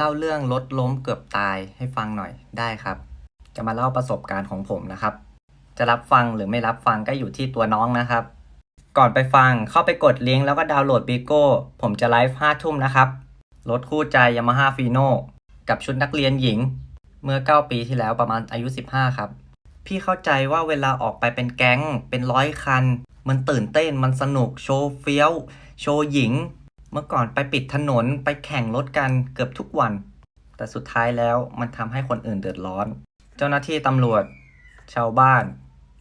เล่าเรื่องรถล้มเกือบตายให้ฟังหน่อยได้ครับ จะมาเล่าประสบการณ์ของผมนะครับ จะรับฟังหรือไม่รับฟังก็อยู่ที่ตัวน้องนะครับ ก่อนไปฟังเข้าไปกดลิงก์แล้วก็ดาวน์โหลดบีโก้ผมจะไลฟ์ห้าทุ่มนะครับรถคู่ใจ Yamaha f i n o กับชุดนักเรียนหญิง เมื่อ 9 ปีที่แล้วประมาณอายุ 15 ครับ พี่เข้าใจว่าเวลาออกไปเป็นแก๊งเป็นร้อยคัน มันตื่นเต้นมันสนุกโชว์เฟี้ยว โชว์หญิง เมื่อก่อนไปปิดถนนไปแข่งรถกันเกือบทุกวัน แต่สุดท้ายแล้วมันทำให้คนอื่นเดือดร้อน เจ้าหน้าที่ตำรวจ ชาวบ้าน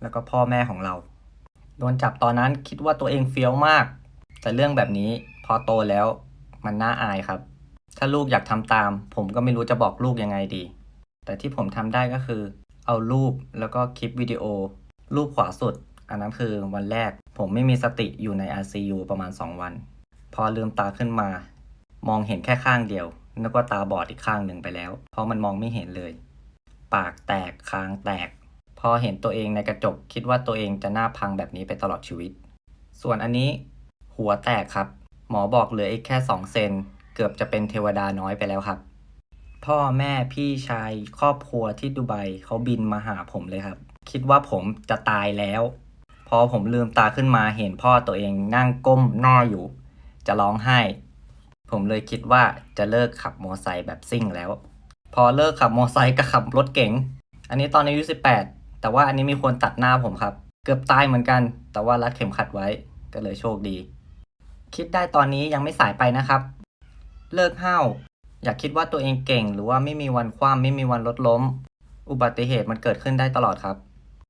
แล้วก็พ่อแม่ของเรา โดนจับตอนนั้นคิดว่าตัวเองเฟี้ยวมาก แต่เรื่องแบบนี้พอโตแล้วมันน่าอายครับ ถ้าลูกอยากทำตาม ผมก็ไม่รู้จะบอกลูกยังไงดี แต่ที่ผมทำได้ก็คือ เอารูปแล้วก็คลิปวิดีโอ รูปขวาสุด อันนั้นคือวันแรก ผมไม่มีสติอยู่ใน ICU ประมาณ 2 วัน พอลืมตาขึ้นมา มองเห็นแค่ข้างเดียวนึกว่าตาบอดอีกข้างหนึ่งไปแล้ว เพราะมันมองไม่เห็นเลย ปากแตกคางแตก พอเห็นตัวเองในกระจกคิดว่าตัวเองจะหน้าพังแบบนี้ไปตลอดชีวิต ส่วนอันนี้ หัวแตกครับ หมอบอกเหลืออีกแค่2เซนเกือบจะเป็นเทวดาน้อยไปแล้วครับ พ่อแม่พี่ชายครอบครัวที่ดูไบเขาบินมาหาผมเลยครับ คิดว่าผมจะตายแล้ว พอผมลืมตาขึ้นมาเห็นพ่อตัวเองนั่งก้มหน้าอยู่ จะร้องไห้ ผมเลยคิดว่าจะเลิกขับมอไซค์แบบซิ่งแล้ว พอเลิกขับมอไซค์ก็ขับรถเก๋ง อันนี้ตอนอายุ18 แต่ว่าอันนี้มีคนตัดหน้าผมครับ เกือบตายเหมือนกัน แต่ว่ารัดเข็มขัดไว้ก็เลยโชคดี คิดได้ตอนนี้ยังไม่สายไปนะครับ เลิกห้าวอย่าคิดว่าตัวเองเก่ง หรือว่าไม่มีวันคว่ำไม่มีวันลดล้ม อุบัติเหตุมันเกิดขึ้นได้ตลอดครับ